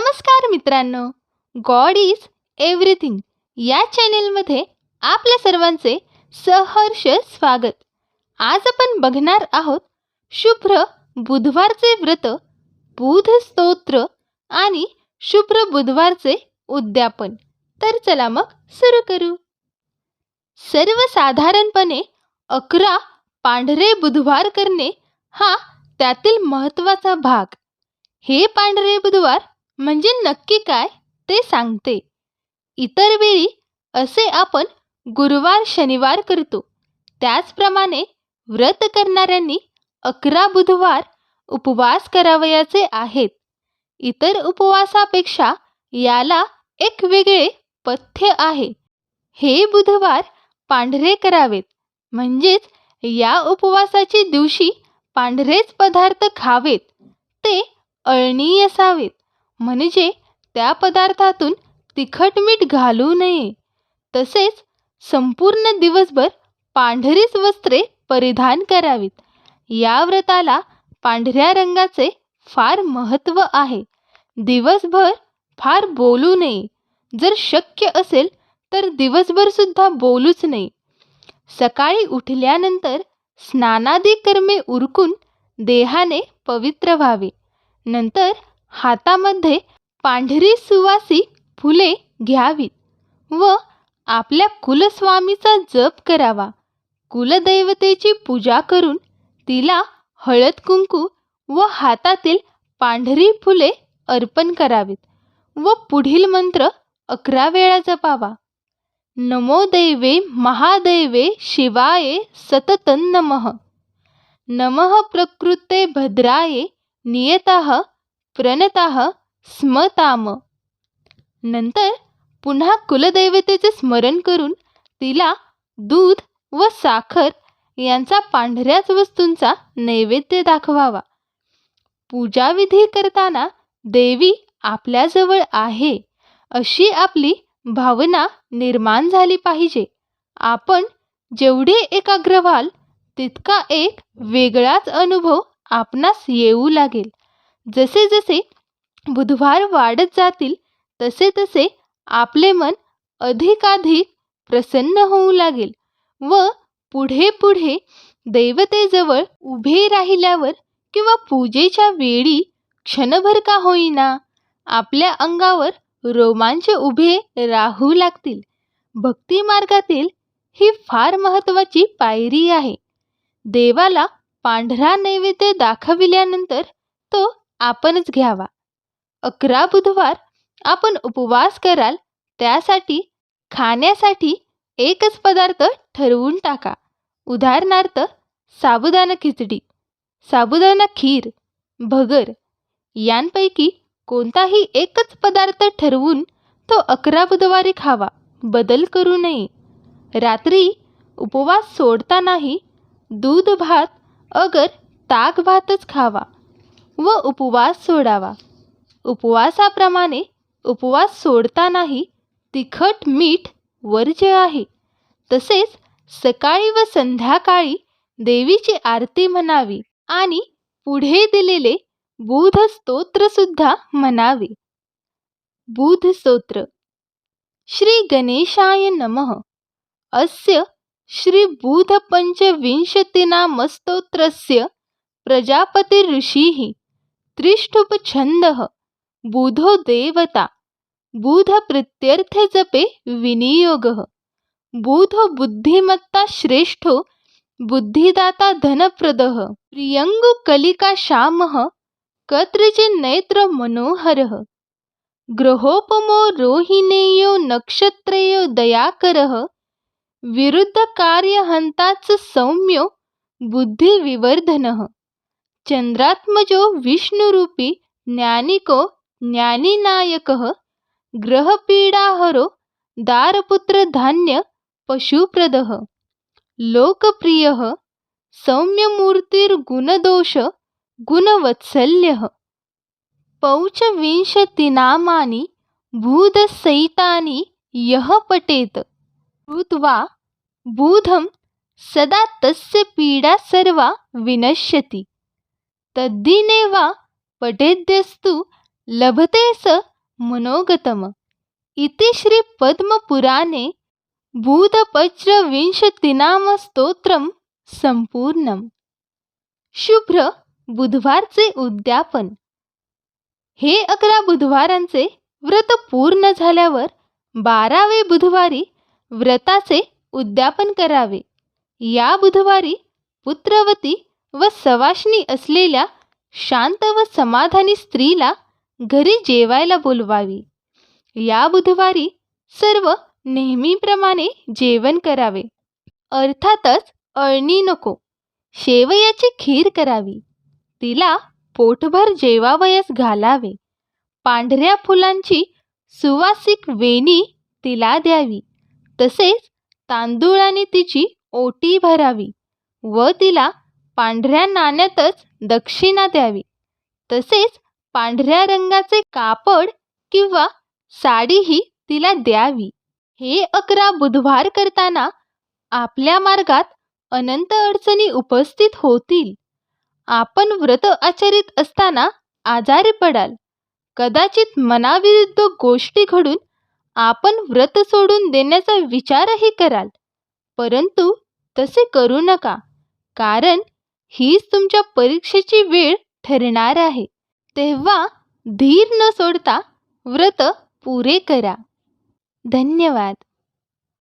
नमस्कार मित्रांनो. God is everything या चॅनेलमध्ये आपल्या सर्वांचे सहर्ष स्वागत. आज आपण बघणार आहोत शुभ्र बुधवारचे व्रत बुध स्तोत्र आणि शुभ्र बुधवारचे उद्यापन. तर चला मग सुरू करू. सर्वसाधारणपणे अकरा पांढरे बुधवार करणे हा त्यातील महत्त्वाचा भाग. हे पांढरे बुधवार म्हणजे नक्की काय ते सांगते. इतर वेळी असे आपण गुरुवार शनिवार करतो. त्याचप्रमाणे व्रत करणाऱ्यांनी अकरा बुधवार उपवास करावयाचे आहेत. इतर उपवासापेक्षा याला एक वेगळे पथ्य आहे. हे बुधवार पांढरे करावेत. म्हणजेच या उपवासाच्या दिवशी पांढरेच पदार्थ खावेत. ते अळणी असावेत. म्हणजे त्या पदार्थातून तिखट मीठ घालू नये. तसेच संपूर्ण दिवसभर पांढरीच वस्त्रे परिधान करावीत. या व्रताला पांढऱ्या रंगाचे फार महत्त्व आहे. दिवसभर फार बोलू नये. जर शक्य असेल तर दिवसभरसुद्धा बोलूच नये. सकाळी उठल्यानंतर स्नानादी कर्मे उरकून देहाने पवित्र व्हावे. नंतर हातामध्ये पांढरी सुवासी फुले घ्यावीत व आपल्या कुलस्वामीचा जप करावा. कुलदैवतेची पूजा करून तिला हळद कुंकू व हातातील पांढरी फुले अर्पण करावीत व पुढील मंत्र अकरा वेळा जपावा. नमो दैवे महादैवे शिवाये सततं नमः. नमः प्रकृते भद्राये नियतः प्रणतः स्मताम. नंतर पुन्हा कुलदैवतेचे स्मरण करून तिला दूध व साखर यांचा पांढऱ्याच वस्तूंचा नैवेद्य दाखवावा. पूजाविधी करताना देवी आपल्याजवळ आहे अशी आपली भावना निर्माण झाली पाहिजे. आपण जेवढे एकाग्र व्हाल तितका एक वेगळाच अनुभव आपणास येऊ लागेल. जसे जसे बुधवार वाढत जातील तसे तसे आपले मन अधिकाधिक प्रसन्न होऊ लागेल व पुढे पुढे देवतेजवळ उभे राहिल्यावर किंवा पूजेच्या वेळी क्षणभर का होईना आपल्या अंगावर रोमांच उभे राहू लागतील. भक्ती मार्गातील ही फार महत्त्वाची पायरी आहे. देवाला पांढरा नैवेद्य दाखविल्यानंतर तो आपणच घ्यावा. अकरा बुधवार आपण उपवास कराल त्यासाठी खाण्यासाठी एकच पदार्थ ठरवून टाका. उदाहरणार्थ साबुदाणा खिचडी साबुदाणा खीर भगर. यांपैकी कोणताही एकच पदार्थ ठरवून तो अकरा बुधवारी खावा. बदल करू नये. रात्री उपवास सोडतानाही दूध भात अगर ताक भातच खावा. व उपवास सोडावा. उपवासाप्रमाणे उपवास सोडतानाही तिखट मीठ वर्ज्य आहे तसेच सकाळी व संध्याकाळी देवीची आरती म्हणावी आणि पुढे दिलेले बुध स्तोत्रसुद्धा म्हणावे. बुध स्तोत्र. श्री गणेशाय नमः. अस्य श्री बुध पंचविंशतिनामस्तोत्रस्य प्रजापती ऋषीही त्रिष्टुपछन्दः। बुधो देवता। बुधप्रीत्यर्थे जपे विनियोगः। बुधो बुद्धिमत्ता श्रेष्ठो। बुद्धिदाता धनप्रदः। प्रियङ्गुकलिका श्यामः कत्रचिन्नेत्र मनोहरः। ग्रहोपमो रोहिणेयो नक्षत्रेयो दयाकरः। विरुद्धकार्यहन्ताच सौम्यो बुद्धिविवर्धनः। चंद्रात्मजो विष्णुरूपी ज्ञानिको ज्ञानीनायकः ग्रहपीडाहरो दारपुत्रधान्य पशुप्रदः लोकप्रियः सौम्यमूर्तिर्गुणदोष गुणवत्सल्यः पौचविंशतिनामानि भूतसहितानि यः पठेत्। कृत्वा बुधं सदा तस्य पीडा सर्वा विनश्यति। तद्दिने वा पठेद्यस्तु लभते स मनोगतम। इति श्री पद्मपुराणे भूतपत्रविंशतिनाम स्तोत्रम शुभ्र बुधवारचे उद्यापन। हे अकरा बुधवारांचे व्रत पूर्ण झाल्यावर बारावे बुधवारी व्रताचे उद्यापन करावे। या बुधवारी पुत्रवती व सवाष्णी असलेल्या शांत व समाधानी स्त्रीला घरी जेवायला बोलवावी. या बुधवारी सर्व नेहमीप्रमाणे जेवण करावे. अर्थातच अळणी नको शेवयाची खीर करावी. तिला पोटभर जेवावयास घालावे. पांढऱ्या फुलांची सुवासिक वेणी तिला द्यावी. तसेच तांदूळाने तिची ओटी भरावी व तिला पांढऱ्या नाण्यातच दक्षिणा द्यावी. तसेच पांढऱ्या रंगाचे कापड किंवा साडीही तिला द्यावी. हे अकरा बुधवार करताना आपल्या मार्गात अनंत अडचणी उपस्थित होतील. आपण व्रत आचरित असताना आजारी पडाल. कदाचित मनाविरुद्ध गोष्टी घडून आपण व्रत सोडून देण्याचा विचारही कराल. परंतु तसे करू नका कारण हीच तुमच्या परीक्षेची वेळ ठरणार आहे. तेव्हा धीर न सोडता व्रत पुरे करा. धन्यवाद.